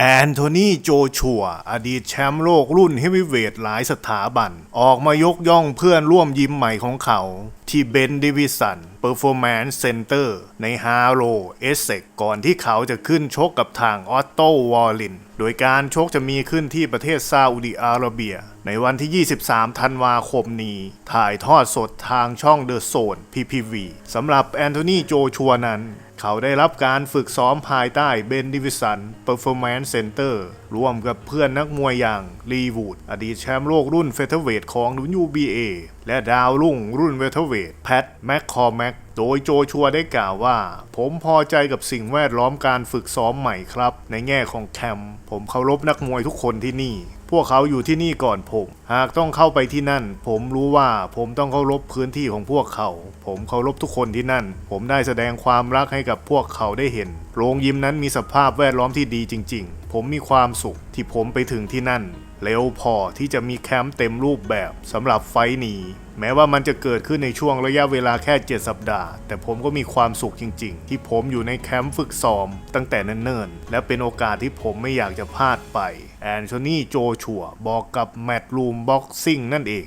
แอนโทนีโจชัว อดีตแชมป์โลกรุ่นเฮฟวีเวทหลายสถาบัน ออกมายกย่องเพื่อนร่วมยิมใหม่ของเขา ที่เบนดิวิสันเปอร์ฟอร์แมนซ์เซ็นเตอร์ในฮาโลเอสเซกก่อนที่เขาจะขึ้นชกกับทางออตโตวอลลิน โดยการชกจะมีขึ้นที่ประเทศซาอุดิอาระเบีย ในวันที่ 23 ธันวาคมนี้ ถ่ายทอดสดทางช่องเดอะโซน PPV สำหรับแอนโทนีโจชัวนั้น เขาได้รับการฝึกซ้อมภายใต้เบนดิวิสันเปอร์ฟอร์แมนซ์เซ็นเตอร์ร่วมกับเพื่อนนักมวยอย่างลีวูดอดีตแชมป์โลกรุ่นเฟเธอร์เวทของ WBA และดาวรุ่งรุ่นเวเธอร์เวทแพทแมคคอร์แมกโดยโจชัวได้กล่าวว่า ผมพอใจกับสิ่งแวดล้อมการฝึกซ้อมใหม่ครับ ในแง่ของแคมป์ผมเคารพนักมวยทุกคนที่นี่ พวกเขาอยู่ที่นี่ก่อนผม หากต้องเข้าไปที่นั่น ผมรู้ว่าผมต้องเคารพพื้นที่ของพวกเขา ผมเคารพทุกคนที่นั่น ผมได้แสดงความรักให้กับพวกเขาได้เห็น โรงยิมนั้นมีสภาพแวดล้อมที่ดีจริง ๆ ผมมีความสุขที่ผมไปถึงที่นั่น เร็วพอที่จะมีแคมป์เต็มรูปแบบสำหรับไฟนี้แม้ว่ามันจะเกิดขึ้นในช่วงระยะเวลาแค่ 7 สัปดาห์ แต่ผมก็มีความสุขจริง ๆ ที่ผมอยู่ในแคมป์ฝึกซ้อม ตั้งแต่เนิ่นๆ และเป็นโอกาสที่ผมไม่อยากจะพลาดไป แอนโทนีโจชัวบอกกับแมตต์ลูมบ็อกซิ่งนั่นเอง